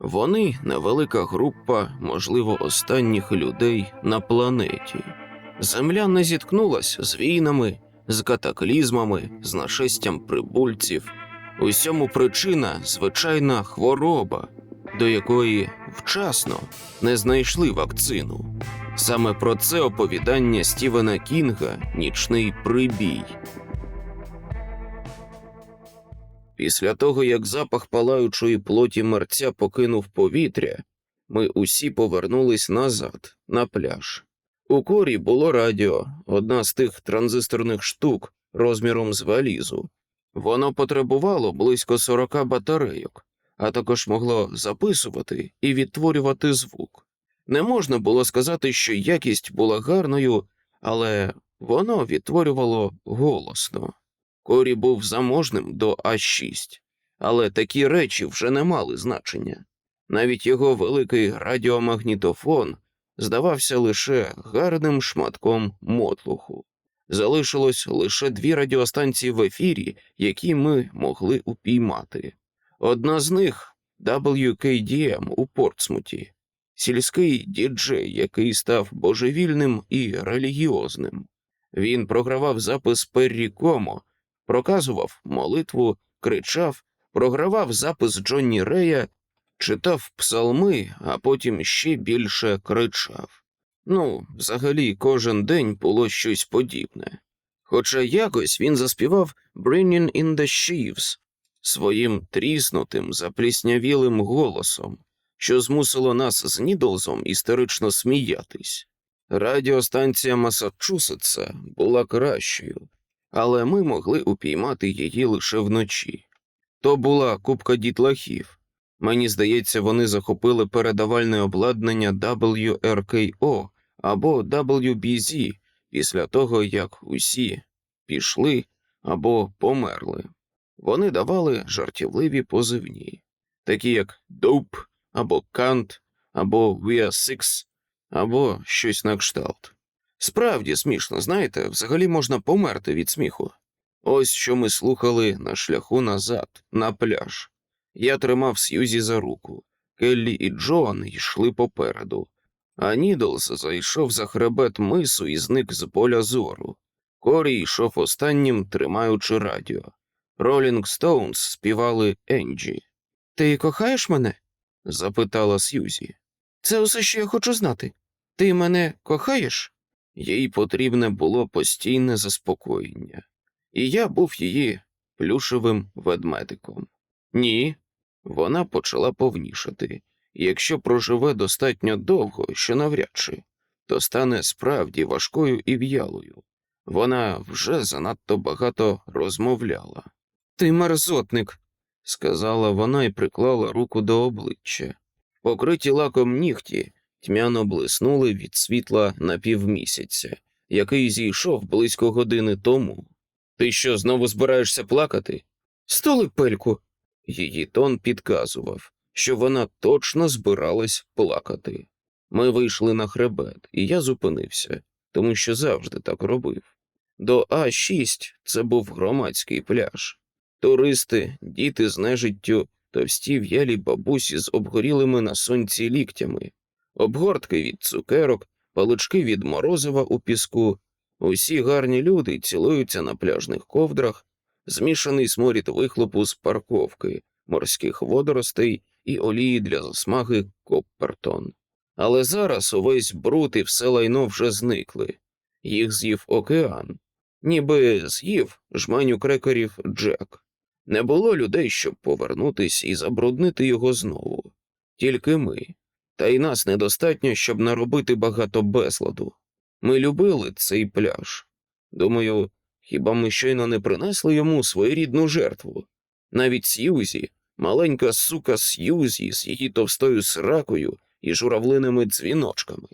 Вони невелика група, можливо, останніх людей на планеті. Земля не зіткнулась з війнами, з катаклізмами, з нашестям прибульців. Усьому причина звичайна хвороба, до якої вчасно не знайшли вакцину. Саме про це оповідання Стівена Кінга Нічний прибій. Після того, як запах палаючої плоті мерця покинув повітря, ми усі повернулись назад, на пляж. У корі було радіо, одна з тих транзисторних штук розміром з валізу. Воно потребувало близько 40 батарейок, а також могло записувати і відтворювати звук. Не можна було сказати, що якість була гарною, але воно відтворювало голосно. Корі був заможним до А6, але такі речі вже не мали значення. Навіть його великий радіомагнітофон здавався лише гарним шматком мотлуху. Залишилось лише дві радіостанції в ефірі, які ми могли упіймати. Одна з них WKDM у Портсмуті, сільський діджей, який став божевільним і релігіозним. Він програвав запис Перрі Комо, проказував молитву, кричав, програвав запис Джонні Рея, читав псалми, а потім ще більше кричав. Ну, взагалі, кожен день було щось подібне. Хоча якось він заспівав «Bringing in the Sheaves» своїм тріснутим, запліснявілим голосом, що змусило нас з Нідлзом істерично сміятись. Радіостанція Масачусетса була кращою, але ми могли упіймати її лише вночі. То була купка дітлахів. Мені здається, вони захопили передавальне обладнання WRKO або WBZ після того, як усі пішли або померли. Вони давали жартівливі позивні, такі як Доуп або Кант, або We are Six, або щось на кшталт. Справді смішно, знаєте, взагалі можна померти від сміху. Ось що ми слухали на шляху назад, на пляж. Я тримав Сьюзі за руку. Келлі і Джоан йшли попереду, а Нідлс зайшов за хребет мису і зник з поля зору. Корі йшов останнім, тримаючи радіо. Ролінг Стоунс співали Енджі. Ти кохаєш мене? запитала Сьюзі. Це усе, що я хочу знати. Ти мене кохаєш? Їй потрібне було постійне заспокоєння, і я був її плюшевим ведмедиком. Ні, вона почала повнішати, і якщо проживе достатньо довго, що навряд чи, то стане справді важкою і в'ялою. Вона вже занадто багато розмовляла. Ти мерзотник, сказала вона і приклала руку до обличчя. Покриті лаком нігті тьмяно блиснули від світла на півмісяця, який зійшов близько години тому. Ти що, знову збираєшся плакати? Столи пельку. Її тон підказував, що вона точно збиралась плакати. Ми вийшли на хребет, і я зупинився, тому що завжди так робив. До А6 це був громадський пляж. Туристи, діти з нежиттю, товсті в'ялі бабусі з обгорілими на сонці ліктями, обгортки від цукерок, палички від морозива у піску. Усі гарні люди цілуються на пляжних ковдрах, змішаний сморід вихлопу з парковки, морських водоростей і олії для засмаги Коппертон. Але зараз увесь бруд і все лайно вже зникли. Їх з'їв океан, ніби з'їв жменю крекерів Джек. Не було людей, щоб повернутись і забруднити його знову. Тільки ми. Та й нас недостатньо, щоб наробити багато безладу. Ми любили цей пляж. Думаю, хіба ми щойно не принесли йому своєрідну жертву? Навіть Сьюзі, маленька сука Сьюзі з її товстою сракою і журавлиними дзвіночками.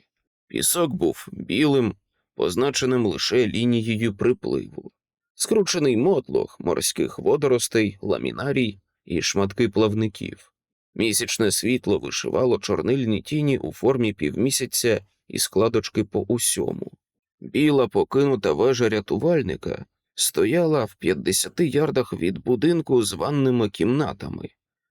Пісок був білим, позначеним лише лінією припливу, скручений мотлох морських водоростей, ламінарій і шматки плавників. Місячне світло вишивало чорнильні тіні у формі півмісяця і складочки по усьому. Біла покинута вежа рятувальника стояла в 50 ярдах від будинку з ванними кімнатами.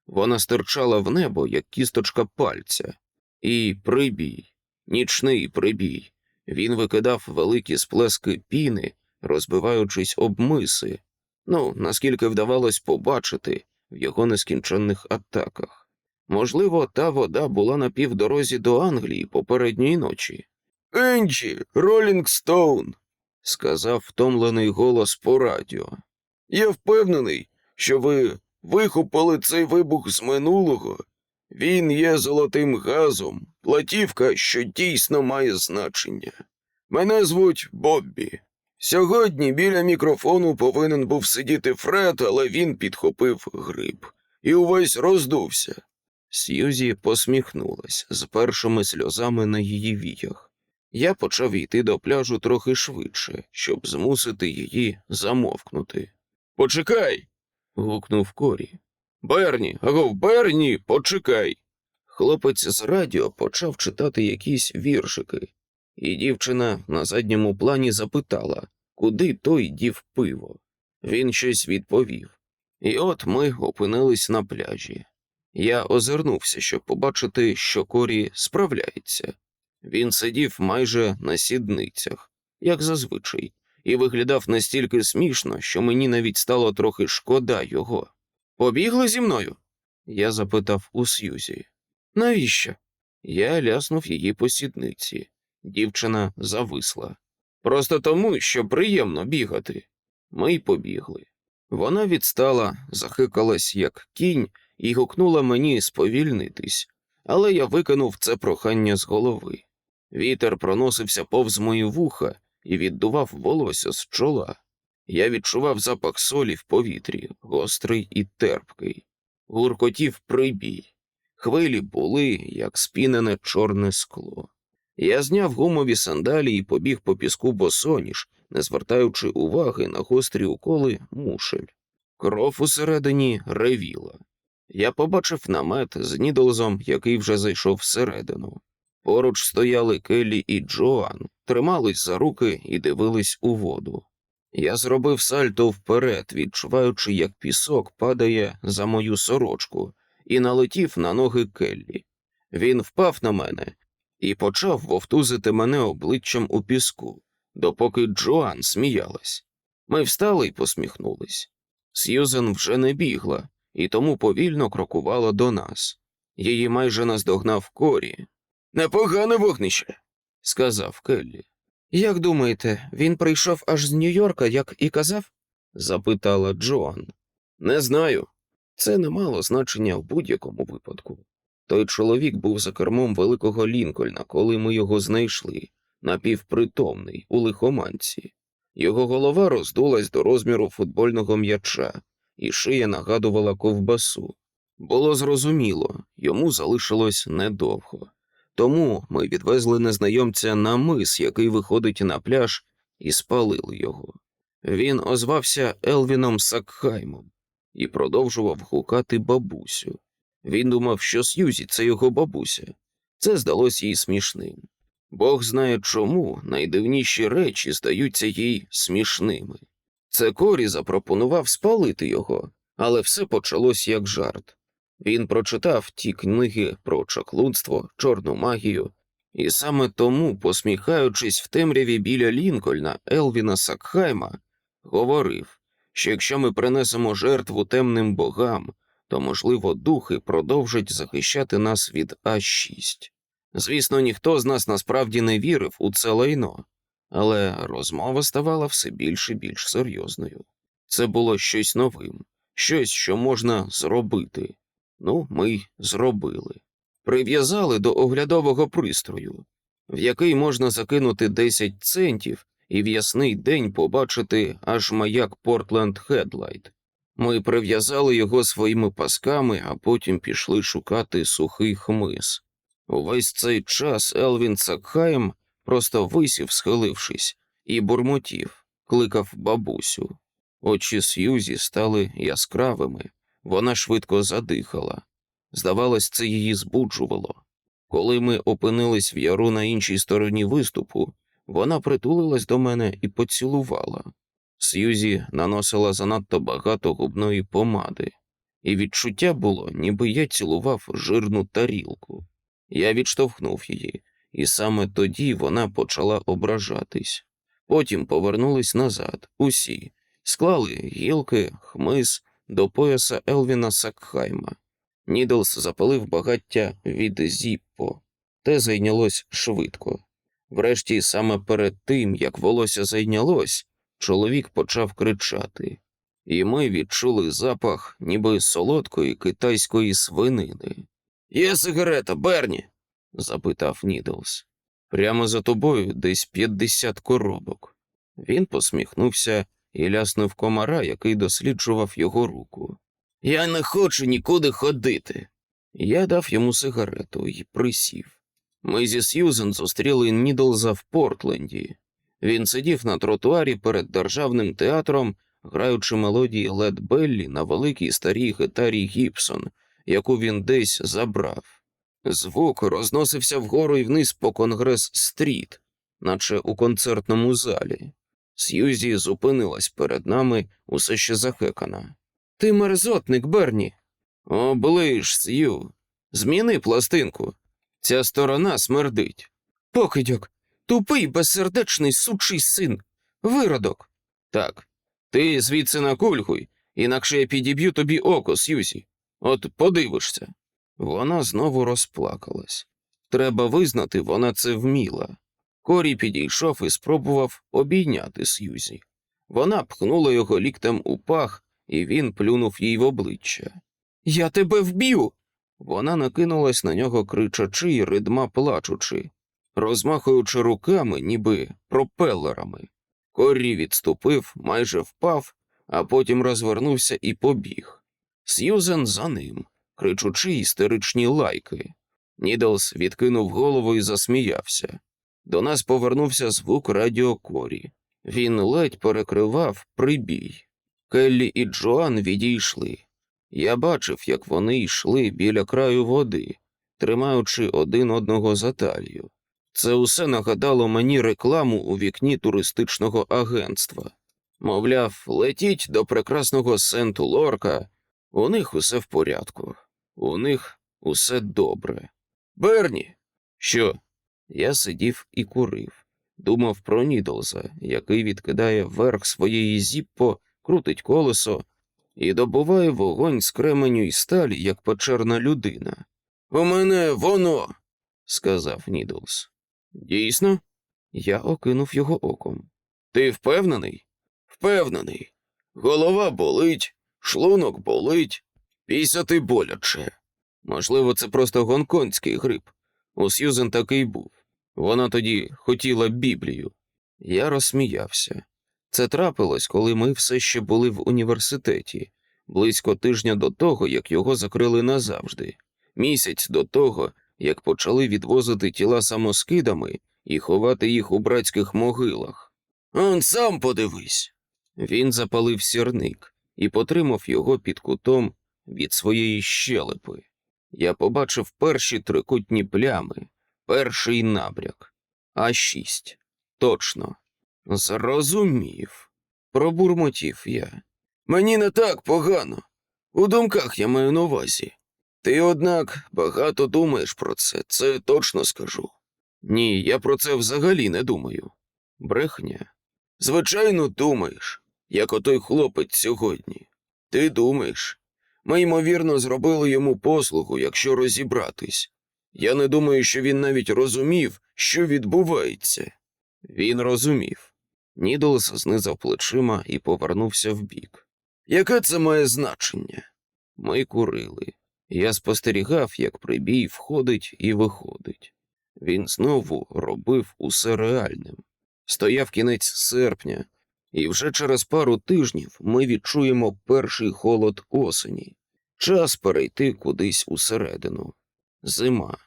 Вона стирчала в небо, як кісточка пальця. І прибій, нічний прибій. Він викидав великі сплески піни, розбиваючись об миси. Ну, наскільки вдавалось побачити в його нескінченних атаках. Можливо, та вода була на півдорозі до Англії попередньої ночі. Енджі, Ролінг Стоун, сказав втомлений голос по радіо. Я впевнений, що ви вихопили цей вибух з минулого. Він є золотим газом, платівка, що дійсно має значення. Мене звуть Боббі. Сьогодні біля мікрофону повинен був сидіти Фред, але він підхопив гриб і увесь роздувся. Сьюзі посміхнулась з першими сльозами на її віях. Я почав йти до пляжу трохи швидше, щоб змусити її замовкнути. Почекай. гукнув Корі. Берні, агов, Берні, почекай. Хлопець з радіо почав читати якісь віршики, і дівчина на задньому плані запитала, куди той дів пиво. Він щось відповів. І от ми опинились на пляжі. Я озирнувся, щоб побачити, що Корі справляється. Він сидів майже на сідницях, як зазвичай, і виглядав настільки смішно, що мені навіть стало трохи шкода його. Побігли зі мною? Я запитав у Сьюзі. Навіщо? Я ляснув її по сідниці. Дівчина зависла. Просто тому, що приємно бігати. Ми й побігли. Вона відстала, захикалась, як кінь, і гукнула мені сповільнитись, але я викинув це прохання з голови. Вітер проносився повз мої вуха і віддував волосся з чола. Я відчував запах солі в повітрі, гострий і терпкий, гуркотів прибій. Хвилі були, як спінене чорне скло. Я зняв гумові сандалі і побіг по піску босоніж, не звертаючи уваги на гострі уколи мушель. Кров усередині ревіла. Я побачив намет з Нідлзом, який вже зайшов всередину. Поруч стояли Келлі і Джоан, тримались за руки і дивились у воду. Я зробив сальто вперед, відчуваючи, як пісок падає за мою сорочку, і налетів на ноги Келлі. Він впав на мене і почав вовтузити мене обличчям у піску, допоки Джоан сміялась. Ми встали й посміхнулись. Сьюзен вже не бігла і тому повільно крокувала до нас. Її майже наздогнав корі. Непогане вогнище, сказав Келлі. Як думаєте, він прийшов аж з Нью-Йорка, як і казав? запитала Джоан. Не знаю. Це не мало значення в будь-якому випадку. Той чоловік був за кермом великого Лінкольна, коли ми його знайшли, напівпритомний, у лихоманці. Його голова роздулась до розміру футбольного м'яча, і шия нагадувала ковбасу. Було зрозуміло, йому залишилось недовго. Тому ми відвезли незнайомця на мис, який виходить на пляж, і спалили його. Він озвався Елвіном Сакхаймом і продовжував гукати бабусю. Він думав, що Сьюзі це його бабуся. Це здалось їй смішним. Бог знає чому найдивніші речі здаються їй смішними. Це Корі запропонував спалити його, але все почалось як жарт. Він прочитав ті книги про чаклунство, чорну магію, і саме тому, посміхаючись в темряві біля Лінкольна Елвіна Сакхайма, говорив, що якщо ми принесемо жертву темним богам, то, можливо, духи продовжать захищати нас від А6. Звісно, ніхто з нас насправді не вірив у це лайно, але розмова ставала все більш і більш серйозною. Це було щось новим, щось, що можна зробити. Ну, ми й зробили. Прив'язали до оглядового пристрою, в який можна закинути 10 центів і в ясний день побачити аж маяк Портленд Хедлайт. Ми прив'язали його своїми пасками, а потім пішли шукати сухий хмиз. Увесь цей час Елвін Цакхаєм просто висів, схилившись, і бурмотів, кликав бабусю. Очі Сьюзі стали яскравими, вона швидко задихала. Здавалось, це її збуджувало. Коли ми опинились в яру на іншій стороні виступу, вона притулилась до мене і поцілувала. Сьюзі наносила занадто багато губної помади. і відчуття було, ніби я цілував жирну тарілку. Я відштовхнув її, і саме тоді вона почала ображатись. Потім повернулись назад, усі, склали гілки, хмиз до пояса Елвіна Сакхайма. Нідлс запалив багаття від Зіппо. Те зайнялось швидко. Врешті, саме перед тим, як волосся зайнялось, чоловік почав кричати, і ми відчули запах ніби солодкої китайської свинини. Є сигарета, Берні? Запитав Нідлс. Прямо за тобою десь п'ятдесят коробок. Він посміхнувся і ляснув комара, який досліджував його руку. Я не хочу нікуди ходити. Я дав йому сигарету і присів. Ми зі Сьюзен зустріли Нідлза в Портленді. Він сидів на тротуарі перед державним театром, граючи мелодії Лед Беллі на великій старій гітарі Гібсон, яку він десь забрав. Звук розносився вгору і вниз по Конгрес-стріт, наче у концертному залі. Сьюзі зупинилась перед нами, усе ще захекана. Ти мерзотник, Берні. Оближ, Сью. Зміни пластинку. Ця сторона смердить. Покидьок, тупий, безсердечний сучий син. Виродок. Так, ти звідси накульгуй, інакше я підіб'ю тобі око, Сьюзі. От подивишся. Вона знову розплакалась. Треба визнати, вона це вміла. Корі підійшов і спробував обійняти Сьюзі. Вона пхнула його ліктем у пах, і він плюнув їй в обличчя. Я тебе вб'ю. Вона накинулась на нього, кричачи й ридма плачучи, розмахуючи руками, ніби пропелерами. Коррі відступив, майже впав, а потім розвернувся і побіг. Сьюзен за ним, кричучи істеричні лайки. Нідлс відкинув голову і засміявся. До нас повернувся звук радіо Корі. Він ледь перекривав прибій. Келлі і Джоан відійшли. Я бачив, як вони йшли біля краю води, тримаючи один одного за талію. Це усе нагадало мені рекламу у вікні туристичного агентства. Мовляв, летіть до прекрасного Сенту Лорка, у них усе в порядку, у них усе добре. Берні, що? Я сидів і курив, думав про Нідлза, який відкидає верх своєї зіппо, крутить колесо і добуває вогонь з кременю і сталі, як печерна людина. У мене воно, сказав Нідлс. Дійсно? Я окинув його оком. Ти впевнений? Впевнений. Голова болить, шлунок болить, пісяти боляче. Можливо, це просто гонконгський грип. У Сьюзен такий був. Вона тоді хотіла Біблію. Я розсміявся. Це трапилось, коли ми все ще були в університеті, близько тижня до того, як його закрили назавжди, місяць до того, як почали відвозити тіла самоскидами і ховати їх у братських могилах. Он сам подивись. Він запалив сірник і потримав його під кутом від своєї щелепи. Я побачив перші трикутні плями, перший набряк, а шість. Точно. Зрозумів. Пробурмотів я. Мені не так погано. У думках я маю на увазі. Ти, однак, багато думаєш про це, це точно скажу. Ні, я про це взагалі не думаю. Брехня. Звичайно, думаєш, як отой хлопець сьогодні. Ти думаєш. Ми, ймовірно, зробили йому послугу, якщо розібратись. Я не думаю, що він навіть розумів, що відбувається. Він розумів. Нідлс знизав плечима і повернувся вбік. Яке це має значення? Ми курили. Я спостерігав, як прибій входить і виходить. Він знову робив усе реальним. Стояв кінець серпня, і вже через пару тижнів ми відчуємо перший холод осені. Час перейти кудись усередину. Зима.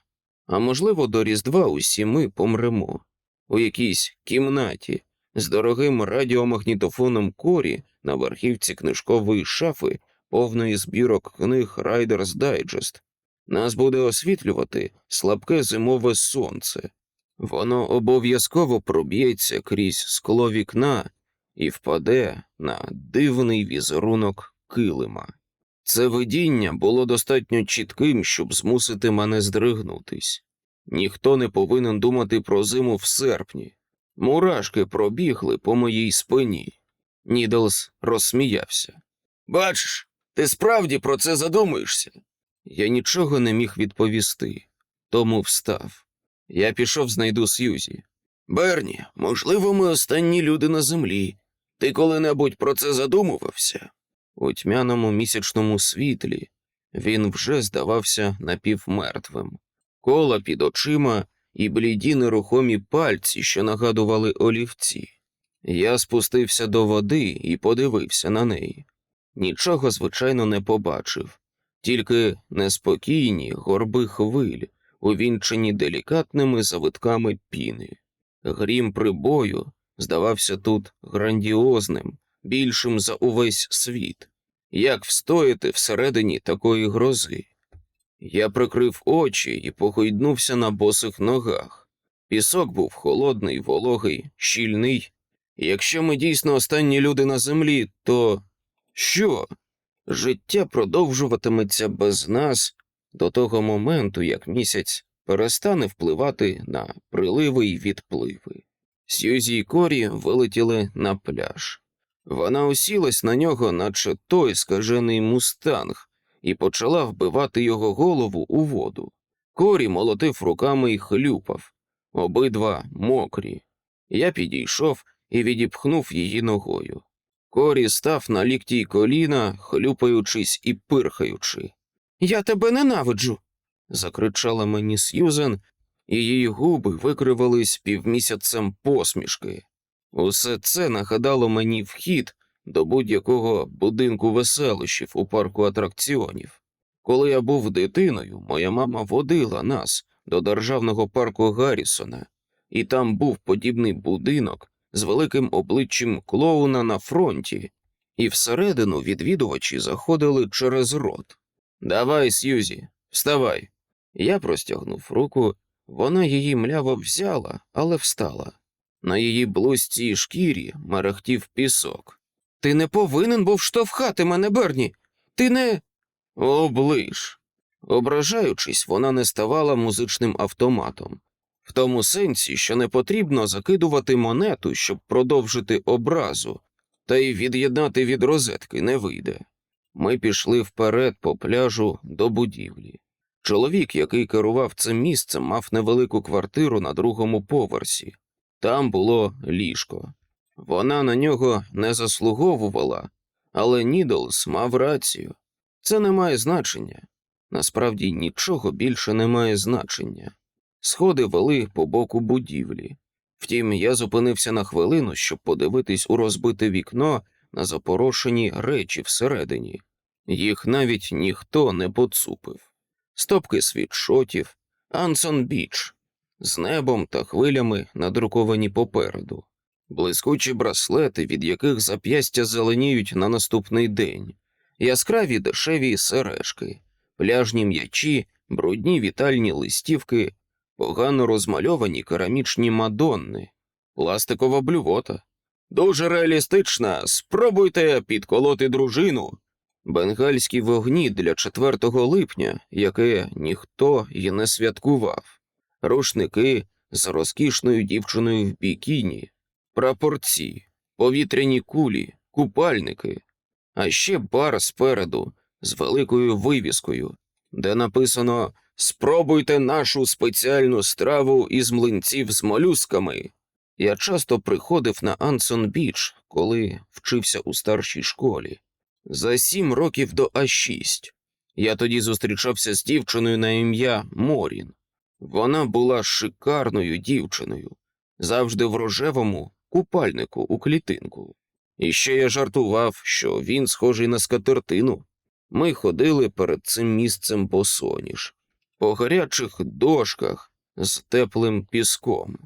А можливо, до Різдва усі ми помремо у якійсь кімнаті з дорогим радіомагнітофоном корі на верхівці книжкової шафи, повної збірок книг Райдерс Дайджест. Нас буде освітлювати слабке зимове сонце. Воно обов'язково проб'ється крізь скло вікна і впаде на дивний візерунок килима. Це видіння було достатньо чітким, щоб змусити мене здригнутись. Ніхто не повинен думати про зиму в серпні. Мурашки пробігли по моїй спині. Нідлс розсміявся. Бачиш, ти справді про це задумуєшся? Я нічого не міг відповісти, тому встав. Я пішов знайду Сьюзі. Берні, можливо, ми останні люди на землі. Ти коли-небудь про це задумувався? У тьмяному місячному світлі він вже здавався напівмертвим. Кола під очима і бліді нерухомі пальці, що нагадували олівці. Я спустився до води і подивився на неї. Нічого, звичайно, не побачив, тільки неспокійні горби хвиль, увінчені делікатними завитками піни. Грім прибою здавався тут грандіозним, більшим за увесь світ. Як встояти всередині такої грози? Я прикрив очі і погойднувся на босих ногах. Пісок був холодний, вологий, щільний. Якщо ми дійсно останні люди на землі, то що? Життя продовжуватиметься без нас до того моменту, як місяць перестане впливати на приливи й відпливи. Сьюзі й Корі вилетіли на пляж. Вона усілась на нього, наче той скажений мустанг, і почала вбивати його голову у воду. Корі молотив руками і хлюпав, обидва мокрі. Я підійшов і відіпхнув її ногою. Корі став на лікті й коліна, хлюпаючись і пирхаючи. Я тебе ненавиджу. закричала мені Сьюзен, і її губи викривались півмісяцем посмішки. Усе це нагадало мені вхід до будь-якого будинку веселощів у парку атракціонів. Коли я був дитиною, моя мама водила нас до державного парку Гаррісона, і там був подібний будинок з великим обличчям клоуна на фронті, і всередину відвідувачі заходили через рот. Давай, Сьюзі, вставай. Я простягнув руку, вона її мляво взяла, але встала. На її блузці й шкірі мерехтів пісок. Ти не повинен був штовхати мене, Берні. Ти не. Оближ. Ображаючись, вона не ставала музичним автоматом, в тому сенсі, що не потрібно закидувати монету, щоб продовжити образу, та й від'єднати від розетки не вийде. Ми пішли вперед по пляжу до будівлі. Чоловік, який керував цим місцем, мав невелику квартиру на другому поверсі. Там було ліжко. Вона на нього не заслуговувала, але Нідлс мав рацію. Це не має значення. Насправді нічого більше не має значення. Сходи вели по боку будівлі. Втім, я зупинився на хвилину, щоб подивитись у розбите вікно на запорошені речі всередині. Їх навіть ніхто не поцупив. Стопки світшотів, Ансон Біч з небом та хвилями надруковані попереду, блискучі браслети, від яких зап'ястя зеленіють на наступний день, яскраві дешеві сережки, пляжні м'ячі, брудні вітальні листівки, погано розмальовані керамічні мадонни, пластикова блювота. Дуже реалістична. Спробуйте підколоти дружину. Бенгальські вогні для 4 липня, яке ніхто й не святкував, рушники з розкішною дівчиною в бікіні, прапорці, повітряні кулі, купальники, а ще бар спереду з великою вивіскою, де написано Спробуйте нашу спеціальну страву із млинців з молюсками. Я часто приходив на Ансон Біч, коли вчився у старшій школі. За сім років до А6. Я тоді зустрічався з дівчиною на ім'я Морін. Вона була шикарною дівчиною, завжди в рожевому купальнику у клітинку. І ще я жартував, що він схожий на скатертину. Ми ходили перед цим місцем босоніж, по гарячих дошках з теплим піском,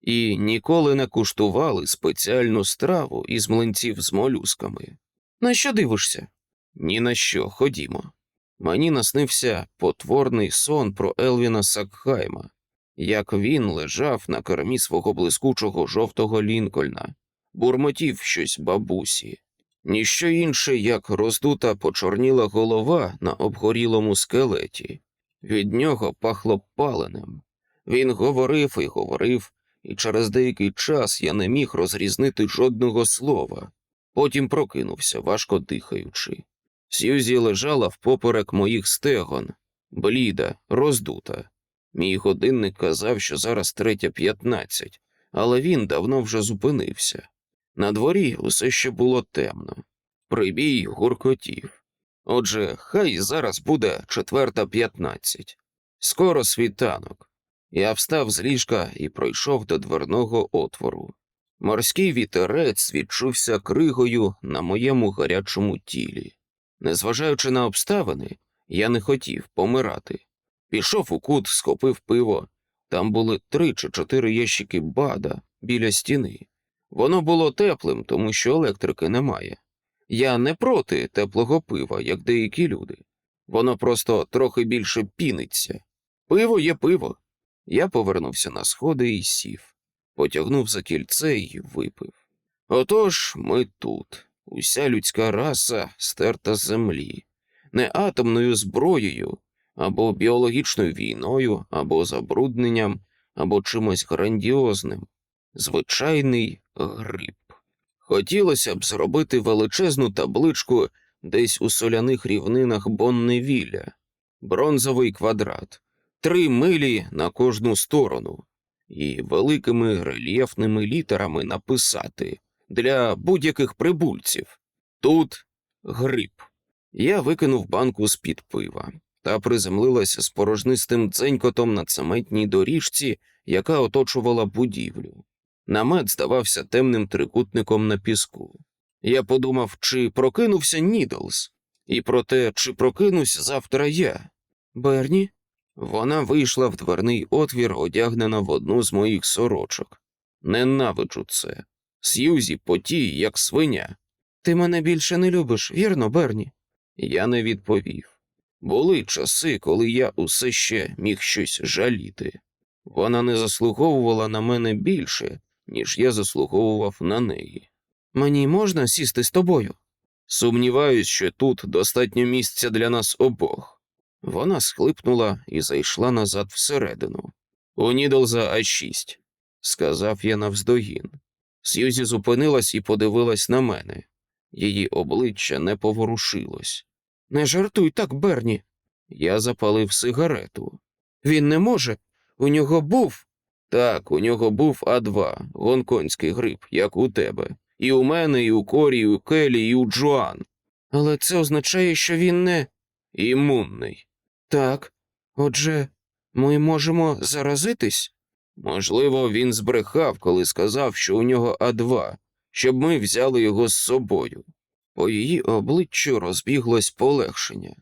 і ніколи не куштували спеціальну страву із млинців з молюсками. На що дивишся? Ні на що, ходімо. Мені наснився потворний сон про Елвіна Сакхайма, як він лежав на кормі свого блискучого жовтого Лінкольна, бурмотів щось бабусі. Ніщо інше, як роздута почорніла голова на обгорілому скелеті. Від нього пахло паленим. Він говорив і говорив, і через деякий час я не міг розрізнити жодного слова. Потім прокинувся, важко дихаючи. Сьюзі лежала впоперек моїх стегон, бліда, роздута. Мій годинник казав, що зараз третя п'ятнадцять, але він давно вже зупинився. На дворі усе ще було темно. Прибій гуркотів. Отже, хай зараз буде четверта п'ятнадцять. Скоро світанок. Я встав з ліжка і пройшов до дверного отвору. Морський вітерець відчувся кригою на моєму гарячому тілі. Незважаючи на обставини, я не хотів помирати. Пішов у кут, схопив пиво. Там були три чи чотири ящики бада біля стіни. Воно було теплим, тому що електрики немає. Я не проти теплого пива, як деякі люди. Воно просто трохи більше піниться. Пиво є пиво. Я повернувся на сходи і сів, потягнув за кільце і випив. Отож, ми тут, уся людська раса стерта з землі, не атомною зброєю, або біологічною війною, або забрудненням, або чимось грандіозним. Звичайний гриб. Хотілося б зробити величезну табличку десь у соляних рівнинах Бонневіля, бронзовий квадрат, три милі на кожну сторону, і великими рельєфними літерами написати для будь-яких прибульців. Тут гриб. Я викинув банку з-під пива та приземлилася з порожнистим дзенькотом на цементній доріжці, яка оточувала будівлю. Намет здавався темним трикутником на піску. Я подумав, чи прокинувся Нідлс, і про те, чи прокинусь завтра я. Берні? Вона вийшла в дверний отвір, одягнена в одну з моїх сорочок. Ненавиджу це. Сьюзі потій, як свиня. Ти мене більше не любиш, вірно, Берні? Я не відповів. Були часи, коли я усе ще міг щось жаліти. Вона не заслуговувала на мене більше, ніж я заслуговував на неї. Мені можна сісти з тобою? Сумніваюсь, що тут достатньо місця для нас обох. Вона схлипнула і зайшла назад всередину. У Нідлза А6, сказав я навздогін. Сьюзі зупинилась і подивилась на мене. Її обличчя не поворушилось. Не жартуй так, Берні. Я запалив сигарету. Він не може. У нього був. Так, у нього був А2, гонконгський гриб, як у тебе. І у мене, і у Корі, і у Келі, і у Джоан. Але це означає, що він не імунний. Так. Отже, ми можемо заразитись? Можливо, він збрехав, коли сказав, що у нього А2, щоб ми взяли його з собою. По її обличчю розбіглось полегшення.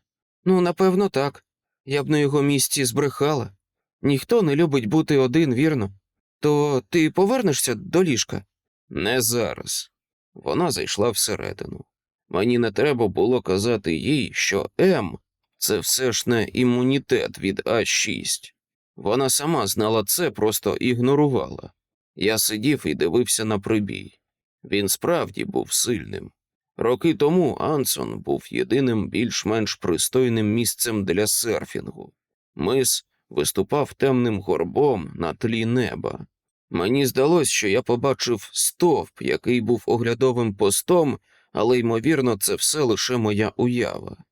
Ну, напевно, так. Я б на його місці збрехала. Ніхто не любить бути один, вірно. То ти повернешся до ліжка? Не зараз. Вона зайшла всередину. Мені не треба було казати їй, що М це все ж не імунітет від А6. Вона сама знала це, просто ігнорувала. Я сидів і дивився на прибій. Він справді був сильним. Роки тому Ансон був єдиним більш-менш пристойним місцем для серфінгу. Мис виступав темним горбом на тлі неба. Мені здалось, що я побачив стовп, який був оглядовим постом, але, ймовірно, це все лише моя уява.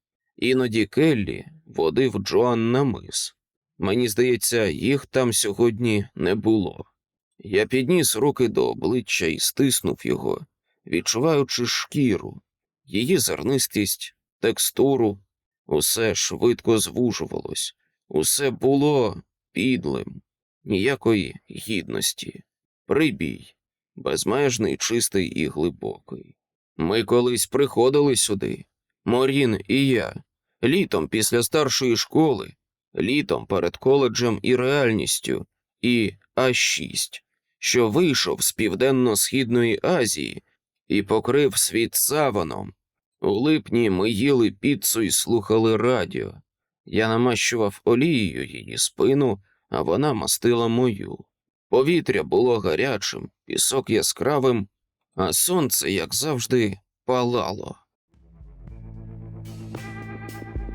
Іноді Келлі водив Джоан на мис. Мені здається, їх там сьогодні не було. Я підніс руки до обличчя і стиснув його, відчуваючи шкіру, її зернистість, текстуру, усе швидко звужувалось, усе було підлим, ніякої гідності, прибій, безмежний, чистий і глибокий. Ми колись приходили сюди, Морін і я, літом після старшої школи, літом перед коледжем і реальністю, і А6, що вийшов з південно-східної Азії і покрив світ саваном. У липні ми їли піцу і слухали радіо. Я намащував олією її спину, а вона мастила мою. Повітря було гарячим, пісок яскравим, а сонце, як завжди, палало.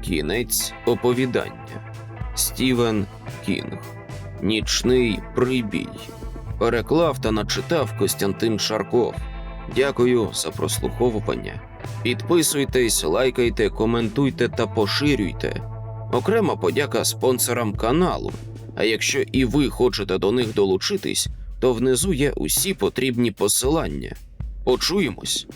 Кінець оповідання Стівен Кінг Нічний прибій. Переклав та начитав Костянтин Шарков. Дякую за прослуховування. Підписуйтесь, лайкайте, коментуйте та поширюйте. Окрема подяка спонсорам каналу. А якщо і ви хочете до них долучитись, то внизу є усі потрібні посилання. Почуємось!